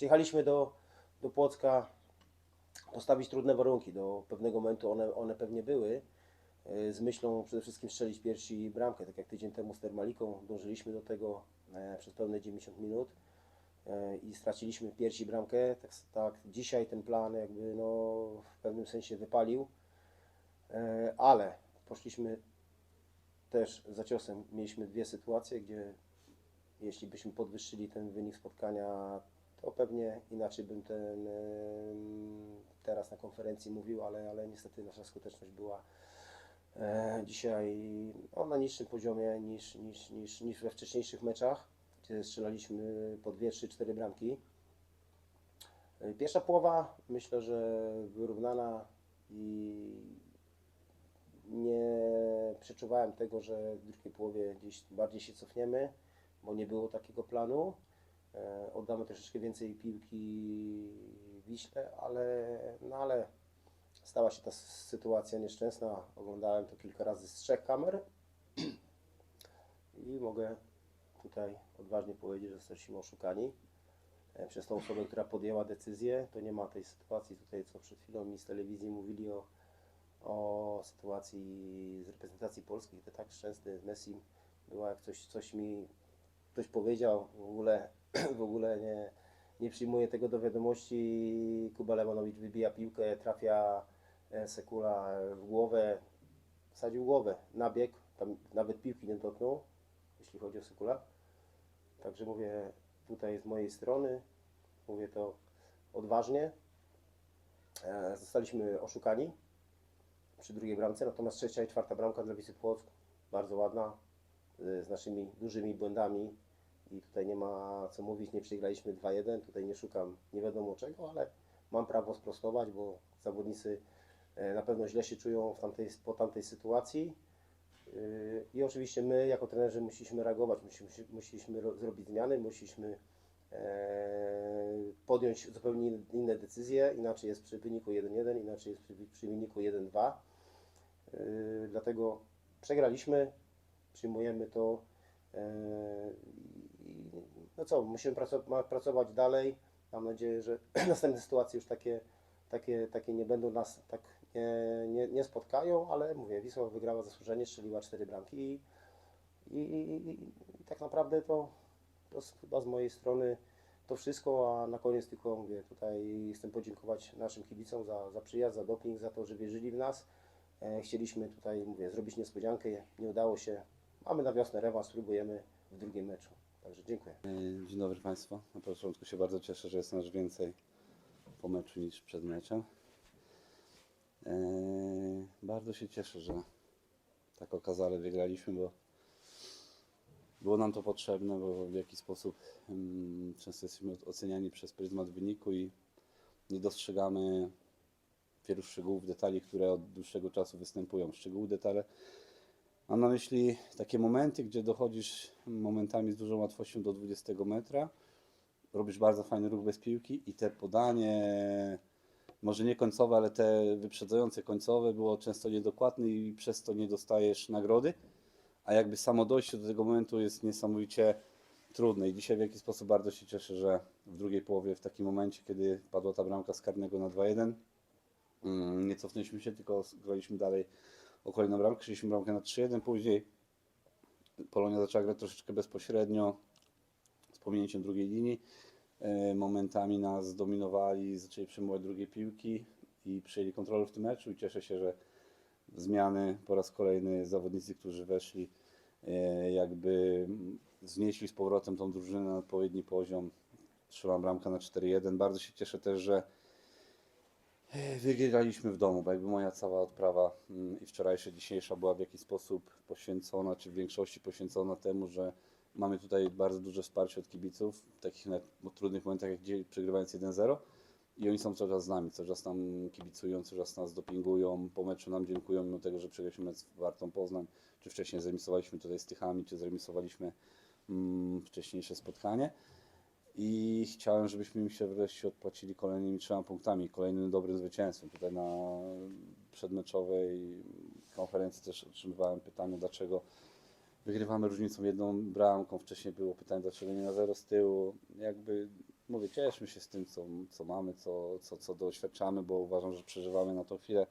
Przyjechaliśmy do, do Płocka postawić trudne warunki. Do pewnego momentu one, one pewnie były. e, Z myślą przede wszystkim strzelić pierwsi bramkę. Tak jak tydzień temu z Termaliką dążyliśmy do tego e, przez pełne 90 minut e, i straciliśmy pierwsi bramkę. Tak, tak dzisiaj ten plan jakby no, w pewnym sensie wypalił. Ale poszliśmy też za ciosem. Mieliśmy dwie sytuacje, gdzie jeśli byśmy podwyższyli ten wynik spotkania, to pewnie inaczej bym ten teraz na konferencji mówił, ale, ale niestety nasza skuteczność była e, dzisiaj no, na niższym poziomie niż, niż, niż, niż we wcześniejszych meczach, gdzie strzelaliśmy po 2, 3, 4 bramki. Pierwsza połowa myślę, że wyrównana i nie przeczuwałem tego, że w drugiej połowie gdzieś bardziej się cofniemy, bo nie było takiego planu. E, Oddamy troszeczkę więcej piłki Wiśle, ale, no ale stała się ta sytuacja nieszczęsna. Oglądałem to kilka razy z trzech kamer i mogę tutaj odważnie powiedzieć, że jesteśmy oszukani e, przez tą osobę, która podjęła decyzję. To nie ma tej sytuacji tutaj, co przed chwilą mi z telewizji mówili o, o sytuacji z reprezentacji Polski, to tak szczęsny z Messi była, jak coś, coś mi ktoś powiedział, w ogóle, w ogóle nie, nie przyjmuję tego do wiadomości. Kuba Lemanowicz wybija piłkę, trafia e, Sekula w głowę, wsadził głowę, nabieg, tam nawet piłki nie dotknął, jeśli chodzi o Sekula. Także mówię tutaj z mojej strony, mówię to odważnie. E, Zostaliśmy oszukani przy drugiej bramce, natomiast trzecia i czwarta bramka dla Wisły Płock bardzo ładna, y, z naszymi dużymi błędami i tutaj nie ma co mówić, nie przegraliśmy 2-1, tutaj nie szukam nie wiadomo czego, ale mam prawo sprostować, bo zawodnicy e, na pewno źle się czują w tamtej, po tamtej sytuacji Y, i oczywiście my jako trenerzy musieliśmy reagować, musieliśmy, musieliśmy ro- zrobić zmiany, musieliśmy e, podjąć zupełnie inne decyzje, inaczej jest przy wyniku 1-1, inaczej jest przy, przy wyniku 1-2. Yy, Dlatego przegraliśmy, przyjmujemy to. I No co, musimy pracować dalej. Mam nadzieję, że następne sytuacje już takie, takie, takie nie będą nas tak nie, nie, nie spotkają, ale mówię, Wisła wygrała zasłużenie, strzeliła cztery bramki i, i, i, i tak naprawdę to, to z- chyba z mojej strony to wszystko, a na koniec tylko mówię, tutaj chcę podziękować naszym kibicom za, za przyjazd, za doping, za to, że wierzyli w nas. E, Chcieliśmy tutaj, mówię, zrobić niespodziankę, nie udało się. Mamy na wiosnę rewanż, spróbujemy w drugim meczu. Także dziękuję. E, Dzień dobry Państwu. Na początku się bardzo cieszę, że jest nas więcej po meczu niż przed meczem. E, Bardzo się cieszę, że tak okazale wygraliśmy, bo było nam to potrzebne, bo w jakiś sposób mm, często jesteśmy oceniani przez pryzmat wyniku i nie dostrzegamy wielu szczegółów, detali, które od dłuższego czasu występują. Szczegóły, detale Mam na myśli takie momenty, gdzie dochodzisz momentami z dużą łatwością do 20 metra, robisz bardzo fajny ruch bez piłki i te podanie, może nie końcowe, ale te wyprzedzające końcowe było często niedokładne i przez to nie dostajesz nagrody, a jakby samo dojście do tego momentu jest niesamowicie trudne i dzisiaj w jakiś sposób bardzo się cieszę, że w drugiej połowie, w takim momencie, kiedy padła ta bramka z karnego na 2-1, mm, nie cofnęliśmy się, tylko graliśmy dalej o kolejną bramkę, szliśmy bramkę na 3-1, później Polonia zaczęła grać troszeczkę bezpośrednio, z pominięciem drugiej linii. E, Momentami nas zdominowali, zaczęli przyjmować drugie piłki i przejęli kontrolę w tym meczu i cieszę się, że zmiany po raz kolejny zawodnicy, którzy weszli, e, jakby znieśli z powrotem tą drużynę na odpowiedni poziom. Strzela bramka na 4-1. Bardzo się cieszę też, że Wygraliśmy w domu, bo jakby moja cała odprawa mm, i wczorajsza, dzisiejsza była w jakiś sposób poświęcona, czy w większości poświęcona temu, że mamy tutaj bardzo duże wsparcie od kibiców, w takich nawet trudnych momentach, jak przegrywając 1-0 i oni są cały czas z nami, cały czas nam kibicują, cały czas nas dopingują, po meczu nam dziękują, mimo tego, że przegraliśmy mecz Wartą Poznań, czy wcześniej zremisowaliśmy tutaj z Tychami, czy zremisowaliśmy mm, wcześniejsze spotkanie. I chciałem, żebyśmy im się wreszcie odpłacili kolejnymi trzema punktami, kolejnym dobrym zwycięstwem. Tutaj na przedmeczowej konferencji też otrzymywałem pytanie, dlaczego wygrywamy różnicą jedną bramką. Wcześniej było pytanie, dlaczego nie na zero z tyłu. Jakby mówię, cieszmy się z tym, co, co mamy, co, co, co doświadczamy, bo uważam, że przeżywamy na tą chwilę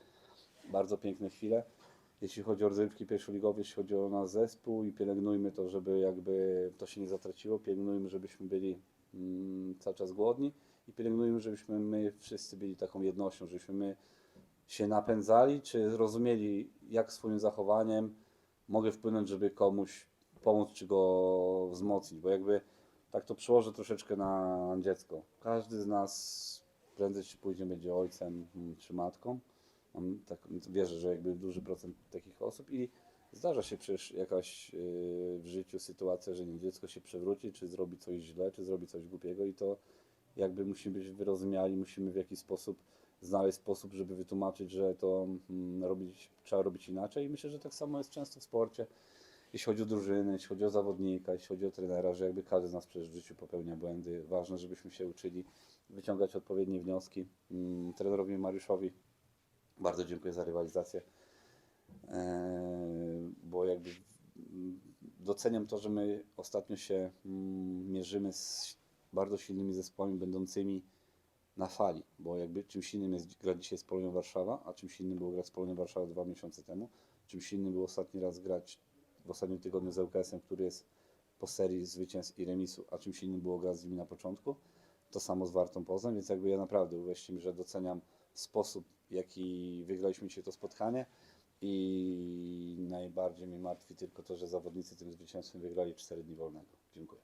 bardzo piękne chwile. Jeśli chodzi o rozrywki pierwszoligowe, jeśli chodzi o nasz zespół i pielęgnujmy to, żeby jakby to się nie zatraciło, pielęgnujmy, żebyśmy byli cały czas głodni i pielęgnujmy, żebyśmy my wszyscy byli taką jednością, żebyśmy my się napędzali, czy rozumieli, jak swoim zachowaniem mogę wpłynąć, żeby komuś pomóc, czy go wzmocnić, bo jakby tak to przełożę troszeczkę na dziecko. Każdy z nas prędzej czy później będzie ojcem mm, czy matką. Tak, wierzę, że jakby duży procent takich osób i zdarza się przecież jakaś yy, w życiu sytuacja, że nie dziecko się przewróci, czy zrobi coś źle, czy zrobi coś głupiego i to jakby musimy być wyrozumiali, musimy w jakiś sposób znaleźć sposób, żeby wytłumaczyć, że to mm, robić, trzeba robić inaczej. I myślę, że tak samo jest często w sporcie, jeśli chodzi o drużynę, jeśli chodzi o zawodnika, jeśli chodzi o trenera, że jakby każdy z nas przecież w życiu popełnia błędy. Ważne, żebyśmy się uczyli wyciągać odpowiednie wnioski. Mm, Trenerowi Mariuszowi bardzo dziękuję za rywalizację, Eee, bo jakby doceniam to, że my ostatnio się mm, mierzymy z bardzo silnymi zespołami będącymi na fali, bo jakby czymś innym jest grać dzisiaj z Polonią Warszawa, a czymś innym było grać z Polonią Warszawa dwa miesiące temu, czymś innym było ostatni raz grać w ostatnim tygodniu z ŁKS-em, który jest po serii zwycięstw i remisu, a czymś innym było grać z nimi na początku. To samo z Wartą Poznań, więc jakby ja naprawdę uwierzcie mi, że doceniam sposób, jaki wygraliśmy dzisiaj to spotkanie i najbardziej mnie martwi tylko to, że zawodnicy tym zwycięstwem wygrali 4 dni wolnego. Dziękuję.